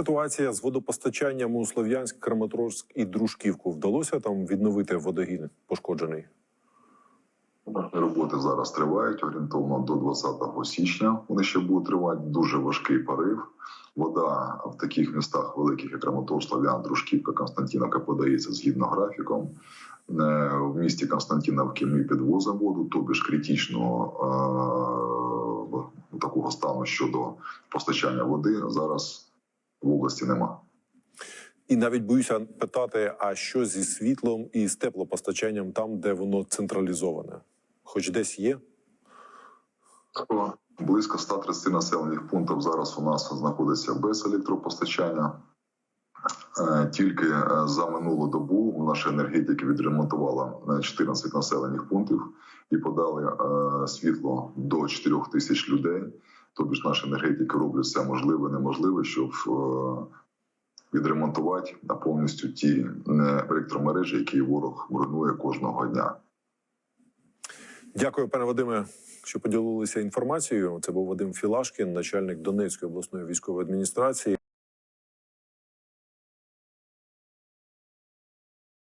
Ситуація з водопостачанням у Слов'янськ, Краматорськ і Дружківку вдалося там відновити водогін пошкоджений. Роботи зараз тривають орієнтовно до 20 січня. Вони ще будуть тривати. Дуже важкий порив. Вода в таких містах великих, як Краматорськ, Слов'ян, Дружківка, Константіновка подається згідно графіком. Е, В місті Константіновки ми підвозимо воду, тобі ж критичного е, такого стану щодо постачання води зараз в області немає. І навіть боюся питати: а що зі світлом і з теплопостачанням там, де воно централізоване? Хоч десь є? Близько 130 населених пунктів зараз у нас знаходиться без електропостачання. Е, Тільки е, за минулу добу наші енергетики відремонтували е, 14 населених пунктів і подали е, світло до 4 тисяч людей. Тобто ж наші енергетики роблять все можливе неможливе, щоб е, відремонтувати на повністю ті е, електромережі, які ворог руйнує кожного дня. Дякую, пане Вадиме, що поділилися інформацією. Це був Вадим Філашкін, начальник Донецької обласної військової адміністрації.